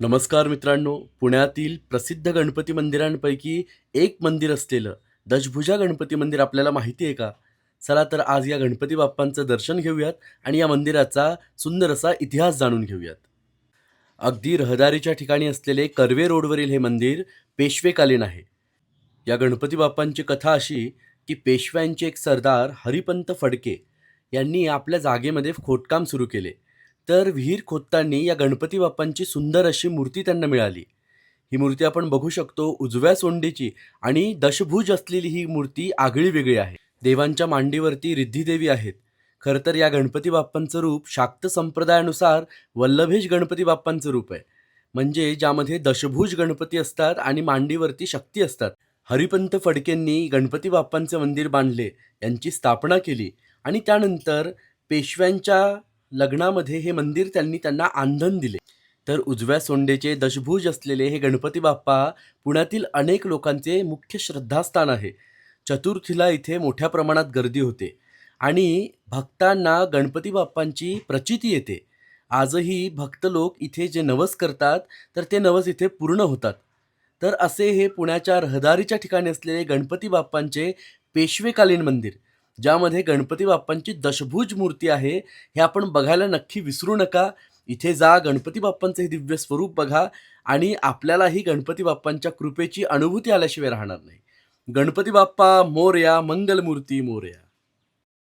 नमस्कार मित्रांनो पुण्यातील प्रसिद्ध गणपती मंदिरांपैकी एक मंदिर असलेलं दशभुजा गणपती मंदिर आपल्याला माहिती आहे का? चला तर आज या गणपती बाप्पांचं दर्शन घेऊयात आणि या मंदिराचा सुंदर असा इतिहास जाणून घेऊयात. अगदी रहदारीच्या ठिकाणी असलेले कर्वे रोडवरील हे मंदिर पेशवेकालीन आहे. या गणपती बाप्पांची कथा अशी की पेशव्यांचे एक सरदार हरिपंत फडके यांनी आपल्या जागेमध्ये खोदकाम सुरू केले. तर विहीर खोदताना या गणपती बाप्पांची सुंदर अशी मूर्ती त्यांना मिळाली. ही मूर्ती आपण बघू शकतो उजव्या सोंडीची आणि दशभुज असलेली ही मूर्ती आगळी वेगळी आहे. देवांच्या मांडीवरती रिद्धिदेवी आहेत. खरं तर या गणपती बाप्पांचं रूप शाक्त संप्रदायानुसार वल्लभेश गणपती बाप्पांचं रूप आहे. म्हणजे ज्यामध्ये दशभुज गणपती असतात आणि मांडीवरती शक्ती असतात. हरिपंत फडकेंनी गणपती बाप्पांचे मंदिर बांधले यांची स्थापना केली आणि त्यानंतर पेशव्यांच्या लग्नामध्ये हे मंदिर त्यांनी त्यांना आंधन दिले. तर उजव्या सोंडेचे दशभुज असलेले हे गणपती बाप्पा पुण्यातील अनेक लोकांचे मुख्य श्रद्धास्थान आहे. चतुर्थीला इथे मोठ्या प्रमाणात गर्दी होते आणि भक्तांना गणपती बाप्पांची प्रचिती येते. आजही भक्त लोक इथे जे नवस करतात तर ते नवस इथे पूर्ण होतात. तर असे हे पुण्याच्या रहदारीच्या ठिकाणी असलेले गणपती बाप्पांचे पेशवेकालीन मंदिर. ज्यामध्ये गणपती बाप्पांची दशभुज मूर्ती आहे हे आपण बघायला नक्की विसरू नका. इथे जा गणपती बाप्पांचं हे दिव्य स्वरूप बघा आणि आपल्यालाही गणपती बाप्पांच्या कृपेची अनुभूती आल्याशिवाय राहणार नाही. गणपती बाप्पा मोरया मंगलमूर्ती मोरया.